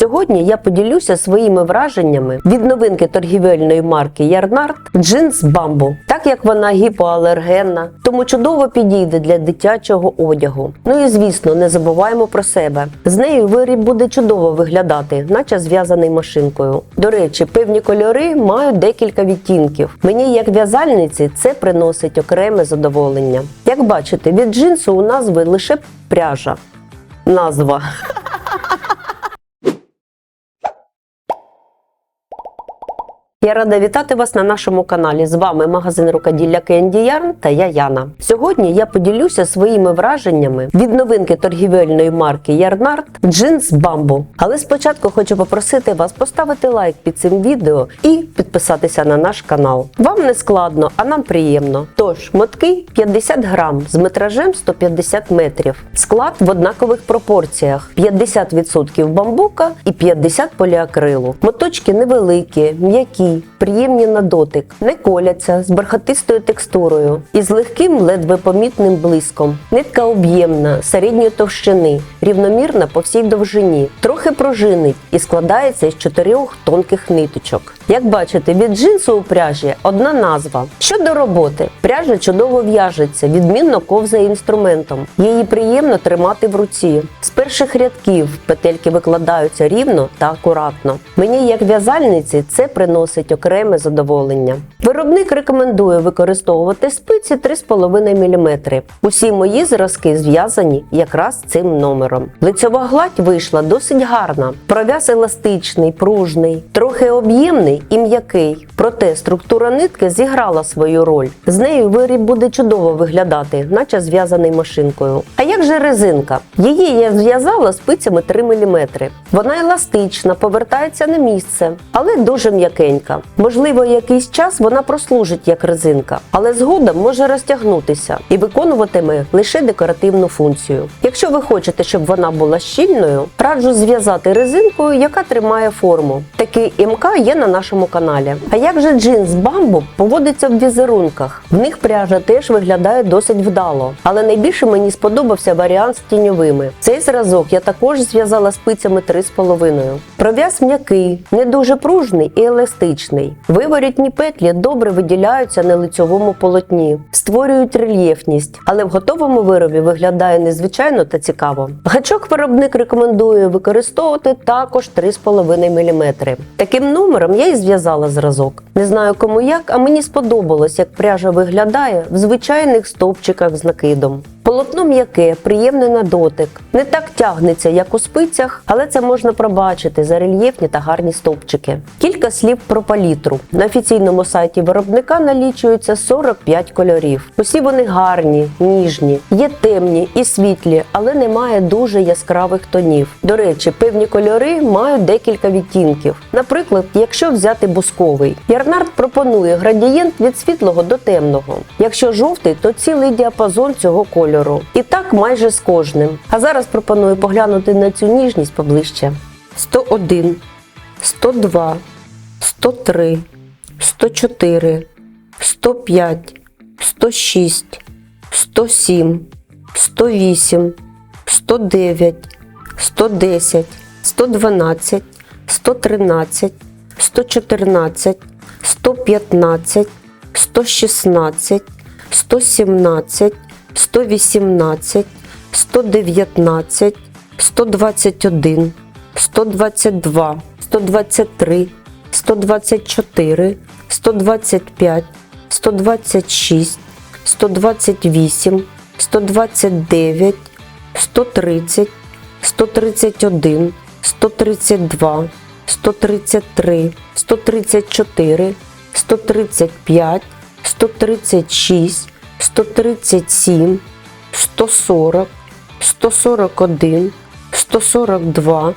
Сьогодні я поділюся своїми враженнями від новинки торгівельної марки Ярнард джинс Бамбу, так як вона гіпоалергенна, тому чудово підійде для дитячого одягу. Ну і звісно, не забуваємо про себе. З нею виріб буде чудово виглядати, наче зв'язаний машинкою. До речі, певні кольори мають декілька відтінків. Мені, як в'язальниці, це приносить окреме задоволення. Як бачите, від джинсу у назви лише пряжа. Назва. Я рада вітати вас на нашому каналі. З вами магазин рукоділля Candy Yarn та я Яна. Сьогодні я поділюся своїми враженнями від новинки торгівельної марки Ярнард джинс Бамбу. Але спочатку хочу попросити вас поставити лайк під цим відео і підписатися на наш канал. Вам не складно, а нам приємно. Тож, мотки 50 грам з метражем 150 метрів. Склад в однакових пропорціях: 50% бамбука і 50 поліакрилу. Моточки невеликі, м'які приємні на дотик, не коляться з бархатистою текстурою і з легким ледве помітним блиском. Нитка об'ємна, середньої товщини, рівномірна по всій довжині, трохи пружинить і складається із чотирьох тонких ниточок. Як бачите, від джинсу у пряжі одна назва. Щодо роботи, пряжа чудово в'яжеться, відмінно ковзає інструментом. Її приємно тримати в руці. З перших рядків петельки викладаються рівно та акуратно. Мені, як в'язальниці, це приносить окреме задоволення. Виробник рекомендує використовувати спиці 3,5 мм. Усі мої зразки зв'язані якраз цим номером. Лицьова гладь вийшла досить гарна. Пров'яз еластичний, пружний, трохи об'ємний і м'який. Проте структура нитки зіграла свою роль. З нею виріб буде чудово виглядати, наче зв'язаний машинкою. А як же резинка? Її я зв'язала спицями 3 мм. Вона еластична, повертається на місце, але дуже м'якенька. Можливо, якийсь час вона прослужить як резинка, але згодом може розтягнутися і виконуватиме лише декоративну функцію. Якщо ви хочете, щоб вона була щільною, раджу зв'язати резинкою, яка тримає форму. Такий МК є на нашому каналі. А як же джинс бамбу поводиться в візерунках? В них пряжа теж виглядає досить вдало, але найбільше мені сподобався варіант з тіньовими. Цей зразок я також зв'язала спицями 3,5. Пров'яз м'який, не дуже пружний і еластичний. Виворітні петлі добре виділяються на лицьовому полотні, створюють рельєфність, але в готовому виробі виглядає незвичайно та цікаво. Гачок виробник рекомендує використовувати також 3,5 мм. Таким номером я і зв'язала зразок. Не знаю кому як, а мені сподобалось, як пряжа виглядає в звичайних стовпчиках з накидом. Полотно м'яке, приємне на дотик. Не так тягнеться, як у спицях, але це можна пробачити за рельєфні та гарні стовпчики. Кілька слів про палітру. На офіційному сайті виробника налічується 45 кольорів. Усі вони гарні, ніжні, є темні і світлі, але немає дуже яскравих тонів. До речі, певні кольори мають декілька відтінків. Наприклад, якщо взяти бусковий, Ярнард пропонує градієнт від світлого до темного. Якщо жовтий, то цілий діапазон цього кольору. І так майже з кожним. А зараз пропоную поглянути на цю ніжність поближче. 101, 102, 103, 104, 105, 106, 107, 108, 109, 110, 112, 113, 114, 115, 116, 117, 118, 119, 121, 122, 123, 124, 125, 126, 128, 129, 130, 131, 132, 133, 134, 135, 136, 137, 140, 141, 142,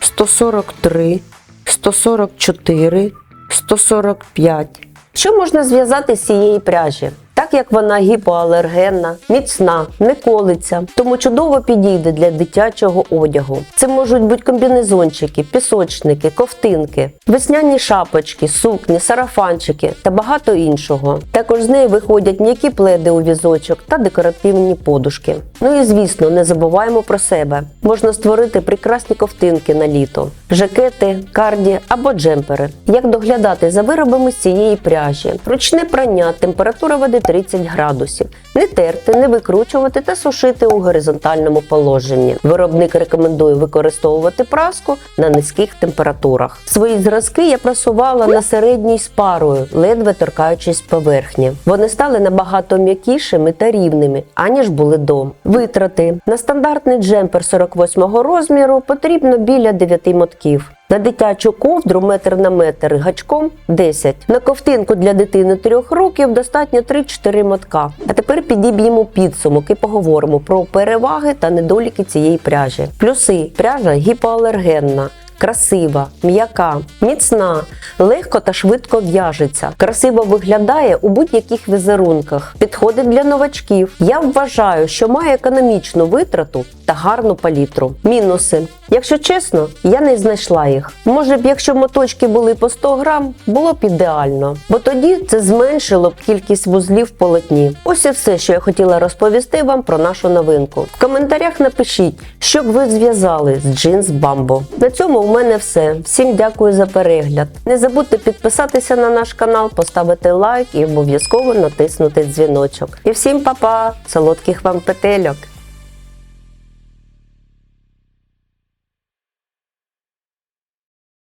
143, 144, 145. Що можна зв'язати з цієї пряжі? Так як вона гіпоалергенна, міцна, не колиться, тому чудово підійде для дитячого одягу. Це можуть бути комбінезончики, пісочники, ковтинки, весняні шапочки, сукні, сарафанчики та багато іншого. Також з неї виходять м'які пледи у візочок та декоративні подушки. Ну і звісно, не забуваємо про себе. Можна створити прекрасні ковтинки на літо, жакети, карді або джемпери. Як доглядати за виробами з цієї пряжі? Ручне прання, температура води 30 градусів. Не терти, не викручувати та сушити у горизонтальному положенні. Виробник рекомендує використовувати праску на низьких температурах. Свої зразки я прасувала на середній з парою, ледве торкаючись поверхні. Вони стали набагато м'якішими та рівними, аніж були до. Витрати на стандартний джемпер 48 розміру потрібно біля 9 мотків. На дитячу ковдру метр на метр гачком 10. На ковтинку для дитини 3 років достатньо 3-4 мотка. А тепер підіб'ємо підсумок і поговоримо про переваги та недоліки цієї пряжі. Плюси пряжа гіпоалергенна. Красива, м'яка, міцна, легко та швидко в'яжеться, красиво виглядає у будь-яких візерунках, підходить для новачків. Я вважаю, що має економічну витрату та гарну палітру. Мінуси. Якщо чесно, я не знайшла їх. Може б, якщо моточки були по 100 грам, було б ідеально, бо тоді це зменшило б кількість вузлів в полотні. Ось і все, що я хотіла розповісти вам про нашу новинку. В коментарях напишіть, що б ви зв'язали з джинс Бамбо. На цьому у мене все. Всім дякую за перегляд. Не забудьте підписатися на наш канал, поставити лайк і обов'язково натиснути дзвіночок. І всім па-па! Солодких вам петельок!